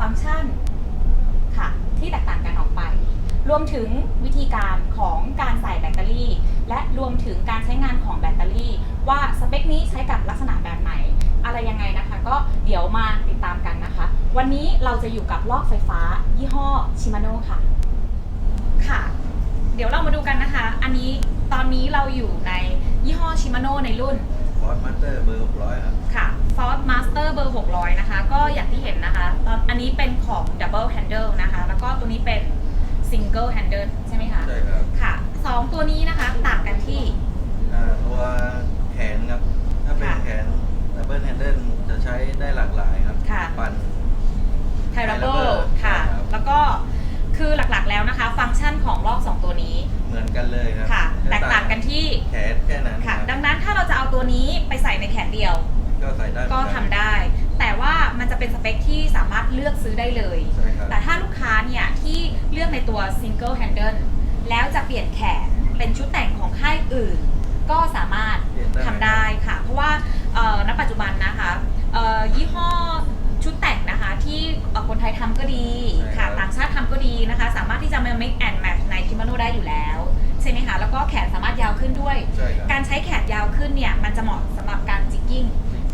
ฟังก์ชันค่ะที่แตกต่างกันออกไป รวมถึงวิธีการของการใส่แบตเตอรี่ และรวมถึงการใช้งานของแบตเตอรี่ ว่าสเปคนี้ใช้กับลักษณะแบบไหน อะไรยังไงนะคะ ก็เดี๋ยวมาติดตามกันนะคะ วันนี้เราจะอยู่กับลอกไฟฟ้า ยี่ห้อชิมาโน่ค่ะ ค่ะ เดี๋ยวเรามาดูกันนะคะ อันนี้ตอนนี้เราอยู่ในยี่ห้อชิมาโน่ในรุ่นฟอร์ดมาสเตอร์เบอร์600ครับ ค่ะ Ford Master เบอร์ 600 นะคะ ก็อย่างที่เห็นนะคะตอนอันนี้เป็นของ Double Handle นะคะ แล้วก็ตัวนี้เป็น Single Handle ใช่ไหมคะ ใช่ครับ ค่ะสองตัวนี้นะคะต่างกันที่ อ่าตัวแขนครับ ถ้าเป็นค่ะแขนดับเบิลแฮนเดิลจะใช้ได้หลากหลายครับ ค่ะ ปั่น t y r a b l e Tirable ค่ะ ครับ แล้วก็คือหลักๆแล้วนะคะ ฟังก์ชันของลอก 2 ตัวนี้เหมือนกันเลยครับค่ะ แตกต่างกันที่ แขนแค่นั้นค่ะรับดังนั้นถ้าเราจะเอาตัวนี้ไปใส่ในแขนเดียว ก็ใส่ได้เหมือนก็นทำได้ แต่ว่ามันจะเป็นสเปคที่สามารถเลือกซื้อได้เลย ใช่ครับ แต่ถ้าลูกค้าเนี่ยที่เลือกในตัว single handle แล้วจะเปลี่ยนแขนเป็นชุดแต่งของค่ายอื่น ก็สามารถเปลี่ยนได้ ทำได้ค่ะ เพราะว่าเอ่อณปัจจุบันนะคะเอ่อยี่ห้อชุดแต่งนะคะที่เอ่อคนไทยทำก็ดีใช่ครัค่ะบต่างชาติทำก็ดีนะคะ สามารถที่จะมา mix and match ในคิมาโนได้อยู่แล้ว ใช่ไหมคะ แล้วก็แขนสามารถยาวขึ้นด้วย ใช่ครับ การใช้แขนยาวขึ้นเนี่ย มันจะเหมาะสำหรับการจิกกิ้ง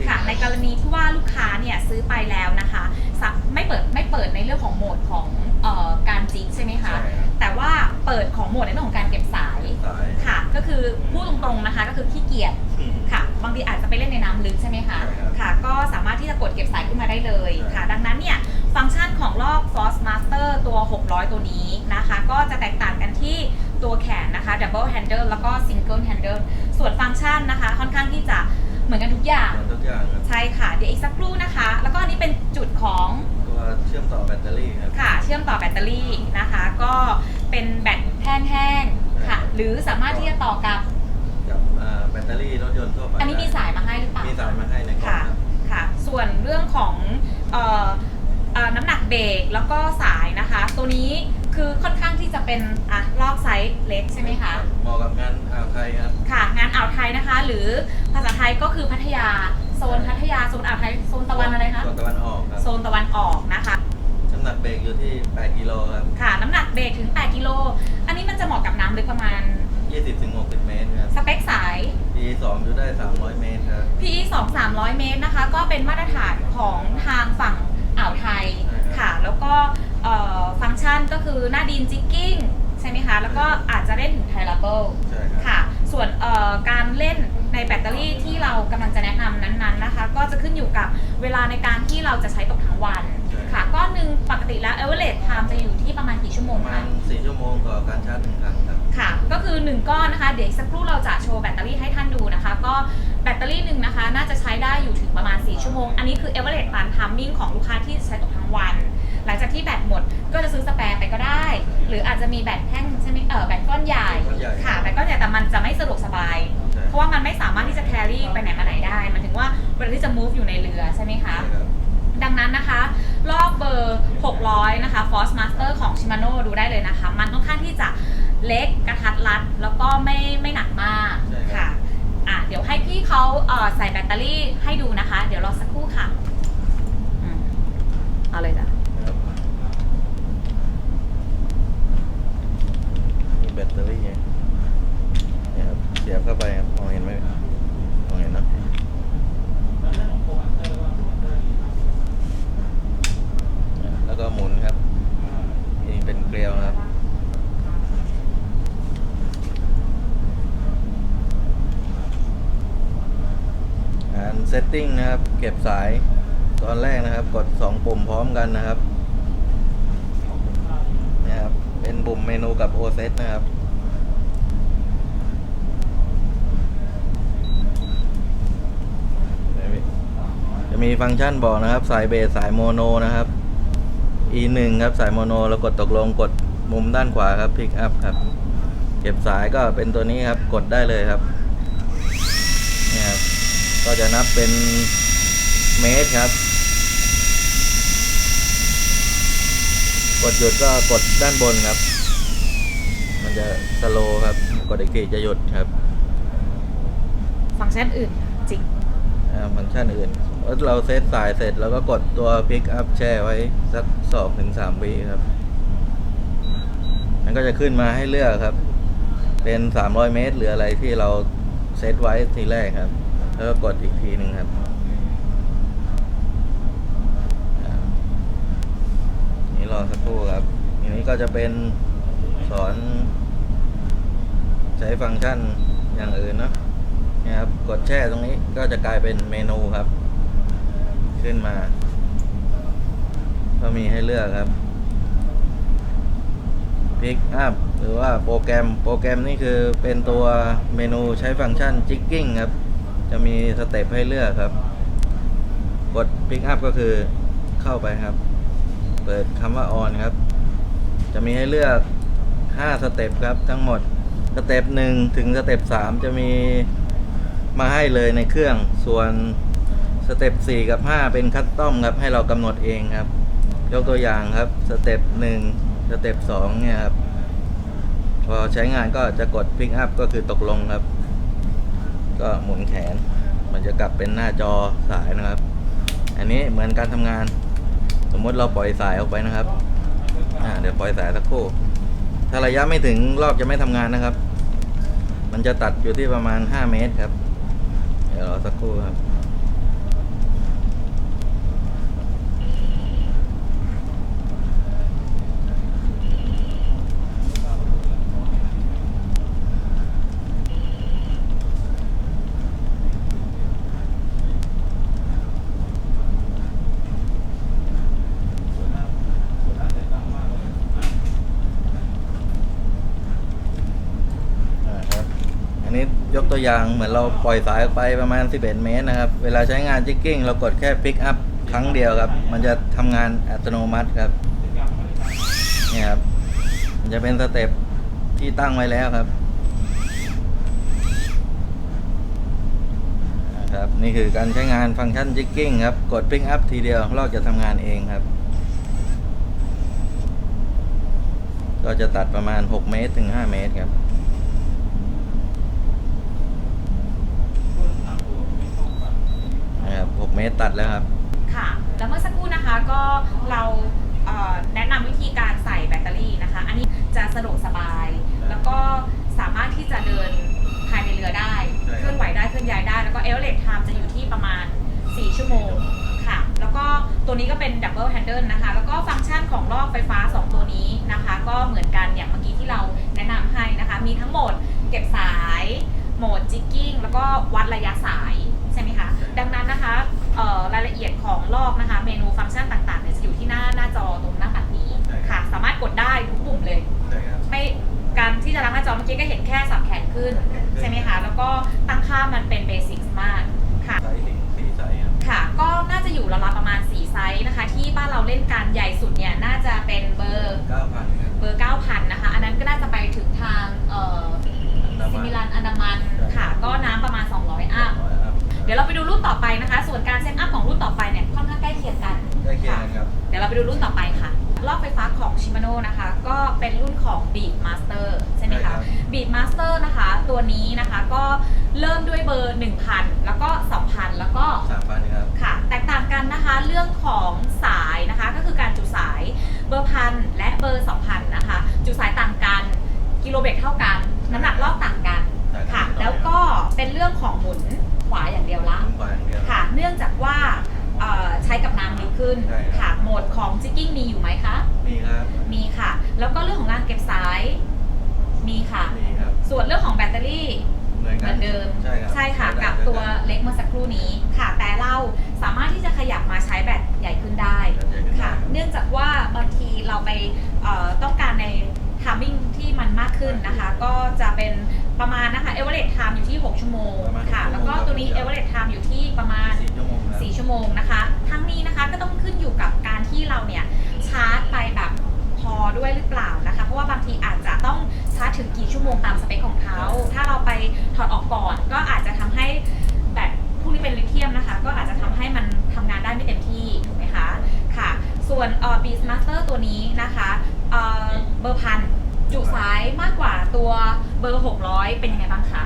ค่ะในกรณีที่ว่าลูกค้าเนี่ยซื้อไปแล้วนะคะสะไม่เปิดไม่เปิดในเรื่องของโหมดของเออการจิกใช่ไหมคะใช่ครับ แต่ว่าเปิดของโหมดในเรื่องของการเก็บสายสายค่ะ ก็คือพูดตรงๆนะคะก็คือขี้เกียจค่ะ บางทีอาจจะไปเล่นในน้ำลึกใช่ไหมคะใช่ครับค่ะ ก็สามารถที่จะกดเก็บสายขึ้นมาได้เลยใช่ ค่ะ ดังนั้นเนี่ยฟังก์ชันของลอก Force Master ตัว 600 ตัวนี้นะคะ ก็จะแตกต่างกันที่ตัวแขนนะคะ Double Handle แล้วก็ Single Handle ส่วนฟังก์ชันนะคะ ค่อนข้างที่จะ เหมือนกันทุกอย่างเหมือนทุกอย่างครับใช่ค่ะ เดี๋ยวอีกสักครู่นะคะ แล้วก็อันนี้เป็นจุดของตัวเชื่อมต่อแบตเตอรี่ครับ ค่ะเชื่อมต่อแบตเตอรี่นะคะ ก็เป็นแบตแท่นแห้งค่ะ หรือสามารถที่จะต่อกับ กับอ่าแบตเตอรี่รถยนต์ทั่วไปอันนี้มีสายมาให้หรือเปล่า มีสายมาให้ในกล่องค่ะ ครับ ค่ะ ส่วนเรื่องของเอ่อเอ่อน้ำหนักเบรกแล้วก็สายนะคะ ตัวนี้ คือค่อนข้างที่จะเป็นอะลอกไซส์เล็กใช่ไหมคะ เหมาะกับงานอ่าวไทยครับค่ะ งานอ่าวไทยนะคะ หรือภาษาไทยก็คือพัทยาโซนพัทยาโซนอ่าวไทยโซนตะวันอะไรคะ โซนตะวันออกครับโซนตะวันออกนะคะ น้ำหนักเบรกอยู่ที่ 8 กิโลครับ ค่ะ น้ำหนักเบรกถึง 8 กิโล อันนี้มันจะเหมาะกับน้ำลึกประมาณ 20ถึง60 เมตรครับ สเปคสาย D2 อยู่ได้ 300 เมตรครับ PE 2 300 เมตรนะคะ ก็เป็นมาตรฐานของทางฝั่งอ่าวไทย ใช่ครับ ค่ะ แล้วก็เอ่อ ฟังก์ชันก็คือหน้าดินจิกกิ้งใช่ไหมคะ แล้วก็อาจจะเล่นถึงไทลัเบิลใช่ครับค่ะ ส่วนเอ่อการเล่นในแบตเตอรี่ที่เรากำลังจะแนะนำนั้นๆนะคะ ก็จะขึ้นอยู่กับเวลาในการที่เราจะใช้ตกทั้งวัน ใช่ค่ะก้อนหนึ่งปกติแล้ว average time จะอยู่ที่ประมาณกี่ชั่วโมปงระมาคะณ4ชั่วโมงต่อการชาร์จหนึ่งครั้งครับ ค่ะ ก็คือ 1 ก้อนนะคะ เดี๋ยวอีกสักครู่เราจะโชว์แบตเตอรี่ให้ท่านดูนะคะ ก็แบตเตอรี่หนึ่งนะคะ น่าจะใช้ได้อยู่ถึงประมาณ 4 ชั่วโมง อันนี้คือ average run timing ของลูกค้าที่ใช้ตกทั้งวัน หลังจากที่แบตหมดก็จะซื้อสแปร์ไปก็ได้ หรืออาจจะมีแบตแท่งใช่ไหมเออแบตก้อนใหญ่ก้อนใหญ่ค่ะแบตก้อนใหญ่แต่มันจะไม่สะดวกสบาย ใช่ เพราะว่ามันไม่สามารถที่จะ carry ไปไหนมาไหนได้มันถึงว่าเวลาที่จะ move อยู่ในเรือใช่ไหมคะใช่ครับ ดังนั้นนะคะรอบเบอร์ 600 นะคะ Force Master ของ Shimano ดูได้เลยนะคะ มันค่อนข้างที่จะเล็กกระทัดรัด แล้วก็ไม่ไม่หนักมากใช่ครับ ค่ะอะ เดี๋ยวให้พี่เขาเอ่อใส่แบตเตอรี่ให้ดูนะคะ เดี๋ยวรอสักครู่ค่ะอืมเอาเลยจ้ะ ครับมีแบ ตเตอรี่ไงเนี่ยครับเสียบเข้าไปครับมองเห็นไหมมองเห็นเนะแล้วก็หมุนครับนี่เป็นเกลียวครับการเซตติ้งนะครับ เก็บสายตอนแรกนะครับ กด 2 ปุ่มพร้อมกันนะครับ นะครับ เป็นปุ่มเมนูกับ o s e t นะครับ จะ มีฟังก์ชันบอกนะครับ สายเบสสายโมโนนะครับ e 1 ครับสายโมโนแล้วกดตกลงกดมุมด้านขวาครับพิกอัพครับ เก็บสายก็เป็นตัวนี้ครับกดได้เลยครับเนี่ยครับก็จะนับเป็นเมตรครับ กดหยุดก็กดด้านบนครับ มันจะสโลว์ครับ กดอีกทีจะหยุดครับ ฟังก์ชันอื่นจริงอ่าฟังก์ชันอื่น แล้วเราเซตสายเสร็จแล้วก็กดตัว Pick Up แช่ไว้สักสองถึงสามวิครับมันก็จะขึ้นมาให้เลือกครับ เป็น300เมตรหรืออะไรที่เราเซตไว้ทีแรกครับ แล้วก็กดอีกทีหนึ่งครับนี่รอสักครู่ครับทีนี้ก็จะเป็นสอน ใช้ฟังก์ชันอย่างอื่นเนาะนี่ครับ กดแช่ตรงนี้ก็จะกลายเป็นเมนูครับ ขึ้นมา ก็มีให้เลือกครับ Pick up หรือว่าโปรแกรมโปรแกรมนี่คือเป็นตัวเมนูใช้ฟังก์ชัน jigging ครับ จะมีสเต็ปให้เลือกครับ กด Pick up ก็คือเข้าไปครับ เปิดคำว่า on ครับ จะมีให้เลือก 5 สเต็ปครับทั้งหมดสเต็ป1ถึงสเต็ป3จะมีมาให้เลยในเครื่องส่วน สเต็ป4กับ 5 เป็นคัสตอมครับ ให้เรากำหนดเองครับ ยกตัวอย่างครับ สเต็ป1สเต็ป2เนี่ยครับ พอใช้งานก็จะกด Pick up ก็คือตกลงครับ ก็หมุนแขน มันจะกลับเป็นหน้าจอสายนะครับ อันนี้เหมือนการทำงาน สมมติเราปล่อยสายออกไปนะครับ อ่า เดี๋ยวปล่อยสายสักครู่ ถ้าระยะไม่ถึงรอบจะไม่ทำงานนะครับ มันจะตัดอยู่ที่ประมาณ 5 เมตรครับ เดี๋ยวรอสักครู่ครับ อ่าครับ อันนี้ย กตัวอย่างเหมือนเราปล่อยสายออกไปประมาณ 11 เมตรนะครับ เวลาใช้งานจิกกิ้งเรากดแค่ pick up ครั้งเดียวครับ มันจะทำงานอัตโนมัติครับนี่ครับมันจะเป็นสเต็ปที่ตั้งไว้แล้วครับนะครับ นี่คือการใช้งานฟังก์ชันจิกกิ้งครับ กด pick up ทีเดียวลอกจะทำงานเองครับ ก็จะตัดประมาณ 6 เมตรถึง 5 เมตรครับ นะครับ6เมตรตัดแล้วครับ ค่ะ แล้วเมื่อสักครู่นะคะก็เราเอ่อแนะนำวิธีการใส่แบตเตอรี่นะคะ อันนี้จะสะดวกสบาย แล้วก็สามารถที่จะเดินภายในเรือได้ ใช่ครับ เคลื่อนไหวได้เคลื่อนย้ายได้ แล้วก็เอเวอเรสไทม์จะอยู่ที่ประมาณ 4 ชั่วโมงค่ะ แล้วก็ตัวนี้ก็เป็นดับเบิลแฮนเดิลนะคะ แล้วก็ฟังก์ชันของลอกไฟฟ้า 2 ตัวนี้นะคะ ก็เหมือนกันอย่างเมื่อกี้ที่เราแนะนำให้นะคะ มีทั้งโหมดเก็บสาย โหมดจิกกิ้ง แล้วก็วัดระยะสาย ใช่ไหมคะ ดังนั้นนะคะเอ่อ รายละเอียดของลอกนะคะ เมนูฟังก์ชันต่างๆเนี่ยจะอยู่ที่หน้าหน้าจอตรงหน้าปัดนี้ใช่ครับค่ะ สามารถกดได้ทุกปุ่มเลย ใช่ครับ ไม่การที่จะล้างหน้าจอเมื่อกี้ก็เห็นแค่สับแขนขึ้น ใช่ไหมคะแล้วก็ตั้งค่ามันเป็นเบสิกมากค่ะ ไซส์ถึงสี่ไซส์ครับค่ะ ก็น่าจะอยู่ราวๆประมาณ 4 ไซส์นะคะ ที่บ้านเราเล่นกันใหญ่สุดเนี่ยน่าจะเป็นเบอร์เก้าพันครับเบอร์ 9,000 นะคะ อันนั้นก็น่าจะไปถึงทางเอ่ออันดาซิมันมิลันอันดามันค่ะ ก็น้ำประมาณ 200 อัพร้อยอัพเดี๋ยวเราไปดูรุ่นต่อไปนะคะ ส่วนการเซตอัพของรุ่นต่อไปเนี่ยค่อนข้างใกล้เคียงกันได้เคียงกันครับ เดี๋ยวเราไปดูรุ่นต่อไปค่ะลอกไฟฟ้าของ Shimano นะคะ ก็เป็นรุ่นของ Beat Master ใช่ไหมใช่ครัคะบ Beat Master นะคะ ตัวนี้นะคะก็เริ่มด้วยเบอร์ 1,000 แล้วก็ 2,000 แล้วก็สามพันครับค่ะ แตกต่างกันนะคะเรื่องของสายนะคะ ก็คือการจุสายเบอร์พันและเบอร์ 2,000 นะคะ จุสายต่างกัน กิโลเบตเท่ากัน น้ำหนักลอกต่างกันต่างกันค่ะนิดหน่อยแล้วก็เป็นเรื่องของหมุนขวาอย่างเดียวละลงไปอย่างเดียว ค่ะ เนื่องจากว่าเอ่อใช้กับน้ำดีขึ้นใช่ครับ ค่ะโหมดของจิกกิ้งมีอยู่ไหมคะ มีครับมีค่ะ แล้วก็เรื่องของการเก็บสาย มีค่ะ มีครับ ส่วนเรื่องของแบตเตอรี่เหมือนเหกัมือนเดิมใช่ครับค่ะใช้ได้กับตัวเล็กเมื่อสักครู่นี้ค่ะ แต่เราสามารถที่จะขยับมาใช้แบตใหญ่ขึ้นได้ ใช้ได้ค่ะ เนื่องจากว่าบางทีเราไปเอ่อต้องการใน ทามมิ่งที่มันมากขึ้นนะคะ ก็จะเป็นประมาณนะคะเอเวอเรสไทม์อยู่ที่ 6 ชั่วโมงประมาณค่ะ6แล้วก็ตัวนี้ชั่เอวโมงเวอเรสไทม์อยู่ที่ประมาณ สี่ชั่วโมงครับ4ชั่วโมงนะคะ ทั้งนี้นะคะก็ต้องขึ้นอยู่กับการที่เราเนี่ยชาร์จไปแบบพอด้วยหรือเปล่านะคะ เพราะว่าบางทีอาจจะต้องชาร์จถึงกี่ชั่วโมงตามสเปคของเขา ถ้าเราไปถอดออกก่อน ก็อาจจะทำให้แบตพวกนี้เป็นลิเธียมนะคะ ก็อาจจะทำให้มันทำงานได้ไม่เต็มที่ถูกไหมคะ ค่ะ ส่วนเอ่อ Beast Master ตัวนี้นะคะเอ่อเบอร์พันจุสายมากกว่าตัวเบอร์ 600 เป็นยังไงบ้างคะ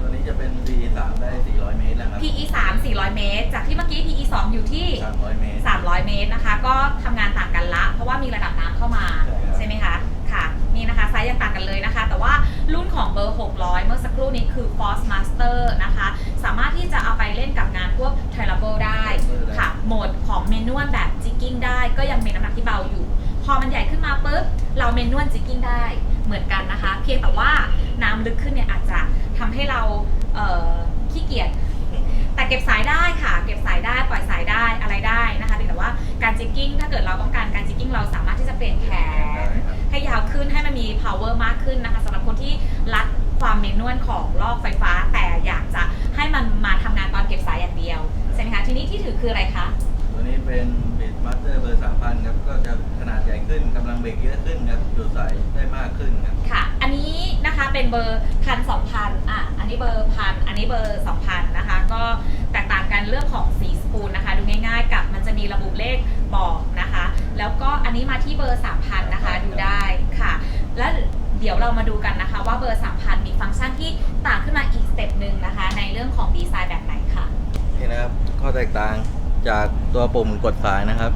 ตัวนี้จะเป็น V3 ได้ 400 เมตรแล้วครับ PE 3 400 เมตร จากที่เมื่อกี้ PE 2 อยู่ที่ 300 เมตร 300 เมตรนะคะ ก็ทำงานต่างกันละ เพราะว่ามีระดับน้ำเข้ามาใช่ครับใช่ไหมคะ ค่ะ นี่นะคะไซส์ยังต่างกันเลยนะคะ แต่ว่ารุ่นของเบอร์ 600 เมื่อสักครู่นี้คือ Force Master นะคะ สามารถที่จะเอาไปเล่นกับงานพวก t r a b l e ได้ค่ะ โหมดของเมนวลแบบ jigging ได้ ก็ยังมีน้ำหนักที่เบาอยู่ พอมันใหญ่ขึ้นมาปุ๊บ เราเมนวล jigging ได้ เหมือนกันนะคะ เพียงแต่ว่าน้ำลึกขึ้นเนี่ยอาจจะทำให้เราเขี้เกียจแต่เก็บสายได้ค่ะ เก็บสายได้ปล่อยสายได้อะไรได้นะคะเพียงแต่ว่าการจิกกิ้งถ้าเกิดเราต้องการการจิกกิ้งเราสามารถที่จะเปลี่ยนแขนให้ยาวขึ้นให้มันมี power มากขึ้นนะคะสำหรับคนที่รักความเมนวลของลอกไฟฟ้า แต่อยากจะให้มันมาทำงานตอนเก็บสายอย่างเดียวใช่ไหมคะทีนี้ที่ถือคืออะไรคะ ตัวนี้เป็น Beatmaster เบอร์3,000ครับ ก็จะขนาดใหญ่ขึ้นกำลังเบรกเยอะขึ้นครับจุดสายได้มากขึ้นครับ ค่ะ อันนี้นะคะเป็นเบอร์พันสองพันอะ อันนี้เบอร์พัน อันนี้เบอร์สองพันนะคะ ก็แตกต่างกันเรื่องของสีสปูลนะคะ ดูง่ายๆ กับมันจะมีระบุเลขบอกนะคะ แล้วก็อันนี้มาที่เบอร์สามพันนะคะ ดูได้ค่ะ แล้วเดี๋ยวเรามาดูกันนะคะ ว่าเบอร์สามพันมีฟังก์ชันที่ต่างขึ้นมาอีกสเต็ปหนึ่งนะคะ ในเรื่องของดีไซน์แบบไหนค่ะ นี่นะครับข้อแตกต่าง จากตัวปุ่มกดสายนะครับ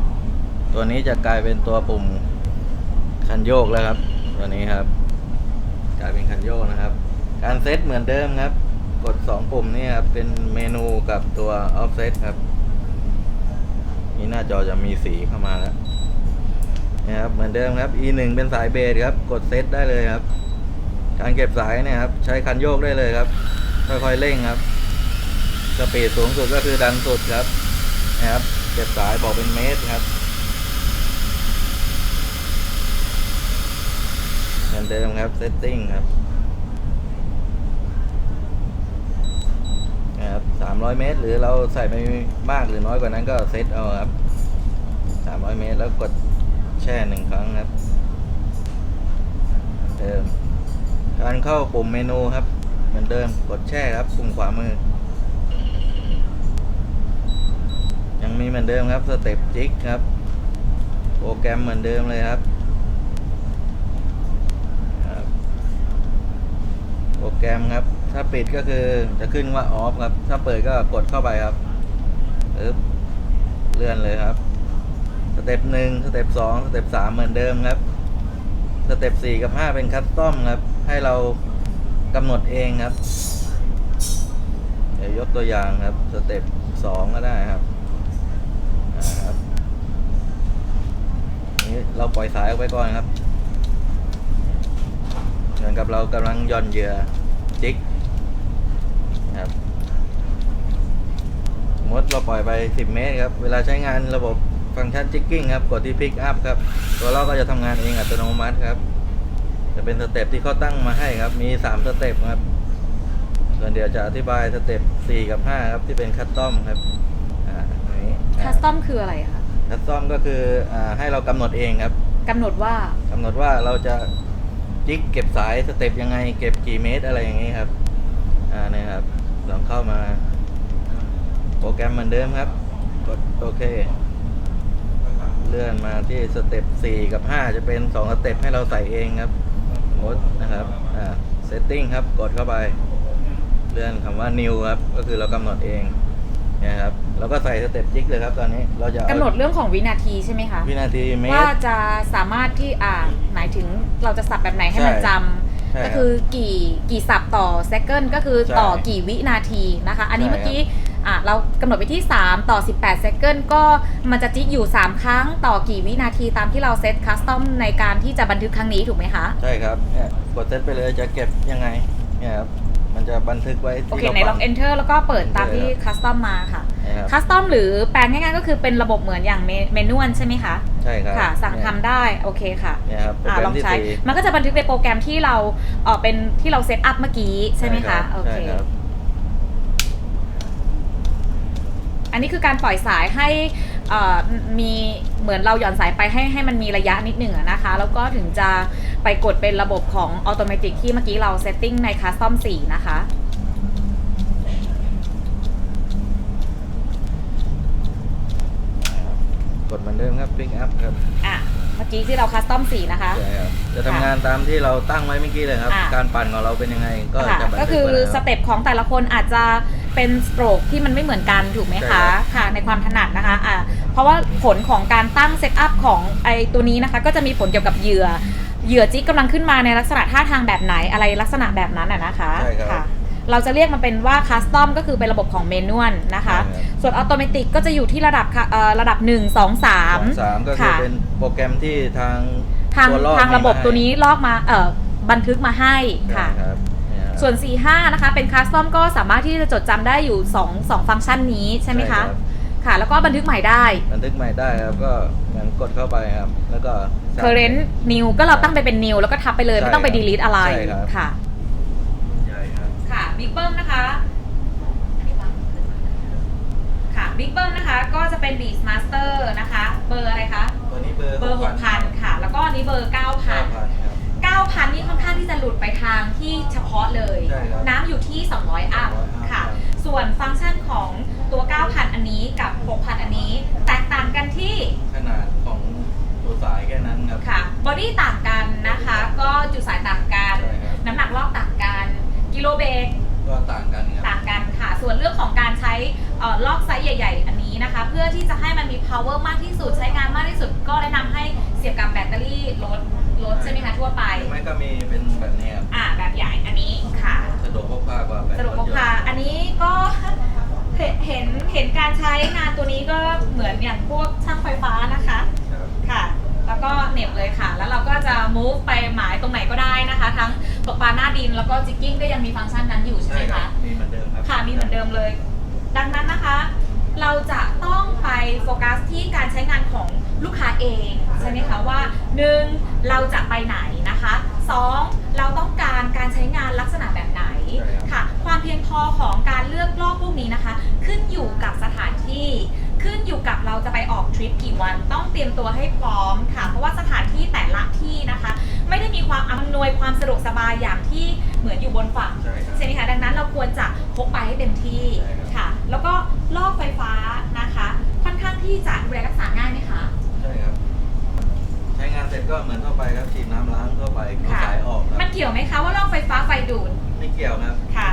ตัวนี้จะกลายเป็นตัวปุ่มคันโยกแล้วครับ ตัวนี้ครับ กลายเป็นคันโยกนะครับ การเซตเหมือนเดิมครับ กด 2 ปุ่มนี่ครับเป็นเมนูกับตัว offset ครับนี่หน้าจอจะมีสีเข้ามาแล้วนี่ครับเหมือนเดิมครับ e 1 เป็นสายเบสครับ กดเซตได้เลยครับ การเก็บสายเนี่ยครับ ใช้คันโยกได้เลยครับ ค่อยๆเร่งครับสปีดสูงสุดก็คือดันสุดครับ นะครับเก็บสายบอกเป็นเมตรครับเหมือนเดิมครับเซตติ้งครับนะครับ300เมตร หรือเราใส่ไปมากหรือน้อยกว่านั้นก็เซตเอาครับ300เมตรแล้วกดแช่หนึ่งครั้งครับเหมือนเดิมการเข้าปุ่มเมนูครับ เหมือนเดิมกดแช่ครับปุ่มขวามือ ยังมีเหมือนเดิมครับสเต็ปจิกครับ โปรแกรมเหมือนเดิมเลยครับโปรแกรมครับ ถ้าปิดก็คือจะขึ้นว่าออฟครับ ถ้าเปิดก็กดเข้าไปครับปึ๊บเลื่อนเลยครับ สเต็ปหนึ่งสเต็ปสองสเต็ปสามเหมือนเดิมครับ สเต็ปสี่กับห้าเป็นคัสตอมครับ ให้เรากำหนดเองครับ เดี๋ยวยกตัวอย่างครับ สเต็ปสองก็ได้ครับอ่าครับนี่ เราปล่อยสายออกไปก่อนครับเหมือนกับเรากำลังย่อนเหยื่อจิกครับสมมติเราปล่อยไป 10 เมตรครับ เวลาใช้งานระบบฟังก์ชันจิกกิ้งครับ กดที่พิกอัพครับ ตัวเราก็จะทำงานเองอัตโนมัติครับ จะเป็นสเต็ปที่เขาตั้งมาให้ครับ มี 3 สเต็ปครับส่วนเดี๋ยวจะอธิบายสเต็ป4กับ 5 ครับ ที่เป็นคัสตอมครับ อ่าอันนี้คัสตอมคืออะไรคะ คัสตอมก็คืออ่าให้เรากำหนดเองครับกำหนดว่ากำหนดว่าเราจะจิกเก็บสายสเต็ปยังไง เก็บกี่เมตรอะไรอย่างนี้ครับอ่าเนี่ยครับลองเข้ามา โปรแกรมเหมือนเดิมครับกดโอเค เลื่อนมาที่สเต็ป4กับ 5 จะเป็น2สเต็ปให้เราใส่เองครับสมมตินะครับอ่า setting ครับกดเข้าไป เลื่อนคำว่า new ครับ ก็คือเรากำหนดเองเนี่ยครับ เราก็ใส่สเต็ปจิกเลยครับตอนนี้เราจะเอากำหนดเรื่องของวินาทีใช่ไหมคะ วินาทีเมตว่ารจะสามารถที่อ่าหมายถึงเราจะสับแบบไหนให้มันใช่จใช่ำครับก็คือกี่กี่สับต่อเซคันก็คือใช่ต่อกี่วินาทีนะคะ อันนี้ใช่เมื่อกี้อ่าเรากำหนดไปที่ 3 ต่อ 18เซคันก็มันจะจิกอยู่ 3 ครั้งต่อกี่วินาทีตามที่เราเซตคัสตอมในการที่จะบันทึกครั้งนี้ถูกไหมคะ ใช่ครับเนี่ยกดเซตไปเลยจะเก็บยังไงเนี่ยครับมันจะบันทึกไว้โอที่เคเราไหนลอง ปั๊ม enter แล้วก็เปิดตามที่ Enter คัสตอมมาค่ะ นะครับ คัสตอมหรือแปลงง่ายๆก็คือเป็นระบบเหมือนอย่างเมนูนใช่ไหมคะ ใช่ครับค่ะ สั่งทำได้ โอเคค่ะเนี่ยครับโปรอ่าแกรลมองที่ใช้สี่มันก็จะบันทึกในโปรแกรมที่เราเออเป็นที่เราเซตอัพเมื่อกี้ใช่ไหมคะโอเค ใช่รับอันนี้คือการปล่อยสายให้เอ่อมีเหมือนเราหย่อนสายไปให้ให้มันมีระยะนิดหนึ่งอะนะคะ แล้วก็ถึงจะไปกดเป็นระบบของออโตเมติกที่เมื่อกี้เราเซตติ้งในคัสตอม4นะคะ กด เหมือนเดิมครับ Pick up ครับอะเมื่อกี้ที่เราคัสตอม4นะคะ ใช่ครับจะทำงานตามที่เราตั้งไว้เมื่อกี้เลยครับ อะ การปั่นของเราเป็นยังไงก็ค่ะจะบันก็ทึกคือไว้แล้วสเต็ปของแต่ละคนอาจจะเป็นสโตรกที่มันไม่เหมือนกันถูกไหมใช่ครัคะบ ค่ะ ในความถนัดนะคะอะเพราะว่าผลของการตั้งเซตอัพของไอตัวนี้นะคะ ก็จะมีผลเกี่ยวกับเหยื่อเหยื่อจิ๊กกำลังขึ้นมาในลักษณะท่าทางแบบไหนอะไรลักษณะแบบนั้นอะนะคะใช่ครับค่ะ เราจะเรียกมันเป็นว่าคัสตอมก็คือเป็นระบบของเมนวลนะคะใช่ครับส่วนออโตเมติกก็จะอยู่ที่ระดับค่ะเอ่อระดับ 1 2สอง3สามก็คือค่ะเป็นโปรแกรมที่ทางทางตัวลอกทางระบบมีมาให้ตัวนี้ลอกมาเอ่อบันทึกมาให้ค่ะใช่ครับเนี่ยครับส่วน 45 นะคะ เป็นคัสตอมก็สามารถที่จะจดจำได้อยู่ 2 2 ฟังก์ชันนี้ใช่ไหมคะรับค่ะ แล้วก็บันทึกใหม่ได้ บันทึกใหม่ได้ครับ ก็เหมือนกดเข้าไปครับ แล้วก็สั่ง current new ก็เราตั้งไปเป็น new แล้วก็ทับไปเลยใช่ไม่ต้องไปครับ delete อะไรใช่ครับค่ะใช่ครั บค่ะ Big Bum นะคะอันนี้วางขึ้นมาค่ะ Big Bum นะคะก็จะเป็น Beast Master นะคะ เบอร์อะไรคะตัวนี้เบอร์เบอร์6,000ค่ะ แล้วก็อันนี้เบอร์9,000 9,000ครับ9,000นี่ค่อนข้างที่จะหลุดไปทางที่เฉพาะเลยใช่ครับน้ำอยู่ที่ 200 อัพ200อัพค่ะครับส่วนฟังก์ชันของตัว 9,000 อันนี้กับ 6,000 อันนี้ แตกต่างกันที่ขนาดของตัวสายแค่นั้นครับค่ะบอดี้ต่างกันนะคะ ก็จุดสายต่างกันใช่ครับน้ำหนักลอกต่างกัน กิโลเบรก ก็ต่างกันครับ ต่างกันค่ะ ส่วนเรื่องของการใช้เอ่อลอกไซส์ใหญ่ ๆ อันนี้นะคะ เพื่อที่จะให้มันมี power มากที่สุดใช้งานมากที่สุด ก็แนะนำให้เสียบกับแบตเตอรี่รถรถใช่ไหมคะทั่วไป หรือไม่ก็มีเป็นแบบนี้ครับอ่าแบบใหญ่อันนี้ค่ะ สะดวกพกพากว่าแบบสะดวกพกพาอันนี้ก็เห็นเห็นเห็นการใช้งานตัวนี้ก็เหมือนอย่างพวกช่างไฟฟ้านะคะครับค่ะแล้ว ก็เหน็บเลยค่ะ แล้วเราก็จะ move ไปหมายตรงไหนก็ได้นะคะ ทั้งตกปลาหน้าดินแล้วก็จิกกิ้งก็ยังมีฟังก์ชันนั้นอยู่ใช่ไหมครัคะบมีเหมือนเดิมครับ ค่ะมีเหมือนเดิมเลย ดังนั้นนะคะ เราจะต้องไปโฟกัสที่การใช้งานของลูกค้าเองใช่ไหมคะว่า 1. เราจะไปไหนนะคะ 2. เราต้องการการใช้งานลักษณะแบบไหนใช่ครับ ค่ะ ความเพียงพอของการเลือกรอบพวกนี้นะคะ ขึ้นอยู่ ริปกี่วันต้องเตรียมตัวให้พร้อมค่ะ เพราะว่าสถานที่แต่ละที่นะคะ ไม่ได้มีความอำนวยความสะดวกสบายอย่างที่เหมือนอยู่บนฝั่งใช่ครับใช่ไหมคะดังนั้นเราควรจะพกไปให้เต็มที่ใช่ครับ ค่ะ แล้วก็ลอกไฟฟ้านะคะ ค่อนข้างที่จะดูแลรักษาง่ายไหมคะ ใช่ครับ ใช้งานเสร็จก็เหมือนทั่วไปครับฉีดน้ำล้างทั่วไปเอาค่ะ สายออกคมัรันบเกี่ยวไหมคะว่าลอกไฟฟ้าไฟดูด ไม่เกี่ยวครับ ค่ะ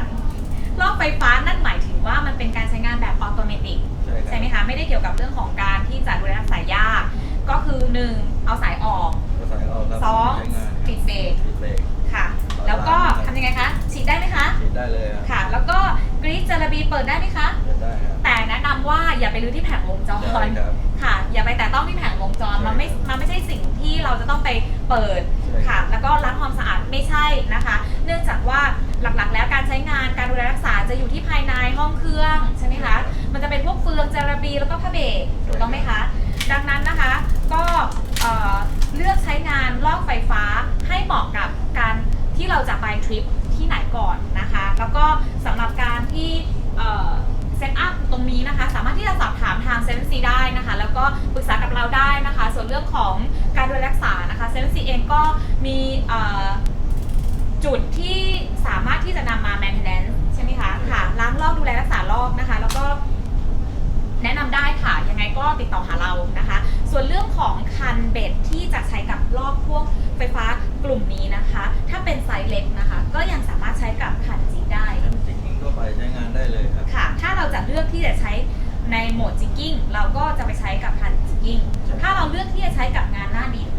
ลอกไฟฟ้านั่นหมายถึงว่ามันเป็นการใช้งานแบบออโตเมติก ใช่ครับใช่ไหมคะไม่ได้เกี่ยวกับเรื่องของการที่จะดูแลรักษายาก ก็คือ 1. เอาสายออกเอาสายออกครับ 2. ใช้งานปิดเบรกปิดเบรกค่ะ แล้วก็ทำยังไงคะฉีดได้ไหมคะฉีดได้เลยครับค่ะ แล้วก็กรีซเจลาบีเปิดได้ไหมคะเปิดได้ครับแต่แนะนำว่าอย่าไปรื้อที่แผงวงจรใช่ครับค่ะ อย่าไปแตะต้องที่แผงวงจรใช่มันไม่มันไม่ใช่สิ่งที่เราจะต้องไปเปิดใช่ค่ะ แล้วก็ล้างความสะอาดไม่ใช่นะคะ เนื่องจากว่าหลักๆ แล้วการใช้งานการดูแลรักษาจะอยู่ที่ภายในห้องเครื่องใช่ไหมคะมันจะเป็นพวกเฟืองเจลาบีแล้วก็ผ้าเบรกถูกต้องไหมคะ ดังนั้นนะคะก็เอ่อเลือกใช้งานลอกไฟฟ้าให้เหมาะกับการที่เราจะไปทริปที่ไหนก่อนนะคะ แล้วก็สำหรับการที่เอ่อเซตอัพตรงนี้นะคะ สามารถที่จะสอบถามทางเซนซีได้นะคะ แล้วก็ปรึกษากับเราได้นะคะ ส่วนเรื่องของการดูแลรักษานะคะเซนซีเองก็มีเอ่อจุดที่สามารถที่จะนำมา maintenance ใช่ไหมคะค่ะล้างลอกดูแลรักษาลอกนะคะ แล้วก็ แนะนำได้ค่ะ ยังไงก็ติดต่อหาเรานะคะ ส่วนเรื่องของคันเบ็ดที่จะใช้กับลอกพวกไฟฟ้ากลุ่มนี้นะคะ ถ้าเป็นไซส์เล็กนะคะ ก็ยังสามารถใช้กับคันจีได้แอมจิกกิ้งทั่วไปใช้งานได้เลยครับค่ะ ถ้าเราจะเลือกที่จะใช้ในโหมดจิกกิ้งเราก็จะไปใช้กับคันจิกกิ้งใช่ถ้าเราเลือกที่จะใช้กับงานหน้าดิน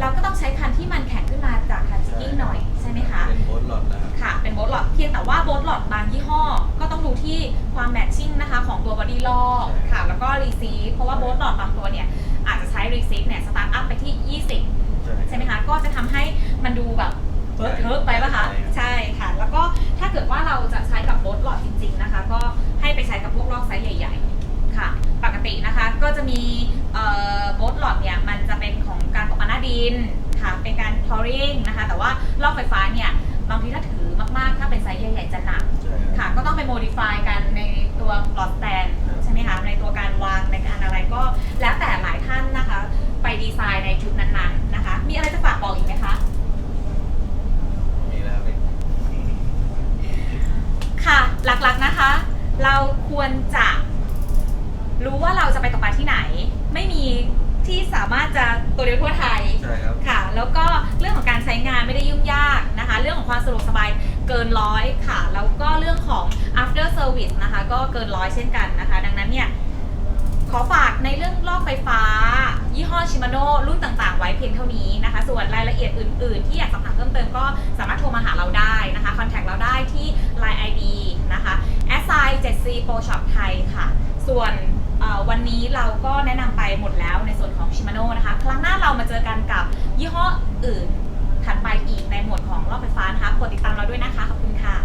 เราก็ต้องใช้คันที่มันแข็งขึ้นมาจากคันจิกกิ้งหน่อยใช่ไหมคะเป็นโบสหลอดนะครับค่ะเป็นโบทหลอดเพียงแต่ว่าโบทหลอดบางยี่ห้อก็ ต้องดูที่ความแมทชิ่งนะคะของตัวบอดี้ลอกใช่ค่ะ แล้วก็รีซีฟเพราะว่าโบทหลอดบางตัวเนี่ยอาจจะใช้รีซีฟเนี่ยสตาร์ทอัพไปที่ 20 ใช่ไหมคะ ก็จะทำให้มันดูแบบเบิร์ดเทิร์กไปปะคะใช่ใช่ค่ะ แล้วก็ถ้าเกิดว่าเราจะใช้กับโบทหลอดจริง ๆนะคะ ก็ให้ไปใช้กับพวกลอกไซส์ใหญ่ ๆ ค่ะ ปกตินะคะก็จะมีเอ่อโบทหลอดเนี่ยมันจะเป็นของการตกปลาหน้าดินค่ะ เป็นการทอริงนะคะ แต่ว่าลอกไฟฟ้าเนี่ยบางทีถ้าถือ มากๆ ถ้าเป็นไซส์ใหญ่ๆจะหนัก ค่ะก็ต้องไปโมดิฟายกันในตัวหลอดแตนใช่ไหมคะในตัวการวางในการอะไรก็ แล้วแต่หลายท่านนะคะ ไปดีไซน์ในชุดนั้นๆนะคะ มีอะไรจะฝากบอกอีกไหมคะค่ะหลักๆนะคะ เราควรจะรู้ว่าเราจะไปตกปลาที่ไหน ไม่มีที่สามารถจะตัวเรียกทั่วไทย เกินร้อยค่ะ แล้วก็เรื่องของ after service นะคะ ก็เกินร้อยเช่นกันนะคะ ดังนั้นเนี่ย ขอฝากในเรื่องลอกไฟฟ้า ยี่ห้อชิมาโน่รุ่นต่างๆ ไว้เพียงเท่านี้นะคะ ส่วนรายละเอียดอื่น ๆ ที่อยากสอบถามเพิ่มเติมก็สามารถโทรมาหาเราได้นะคะคอนแทคเราได้ที่ Line ID นะคะ s i 7 c Pro Shop ไทยค่ะ ส่วนวันนี้เราก็แนะนำไปหมดแล้วในส่วนของชิมาโน่นะคะ ครั้งหน้าเรามาเจอกันกับยี่ห้ออื่น ถัดไปอีกในหมวดของรอบไฟฟ้านะคะกดติดตามเราด้วยนะคะ ขอบคุณค่ะ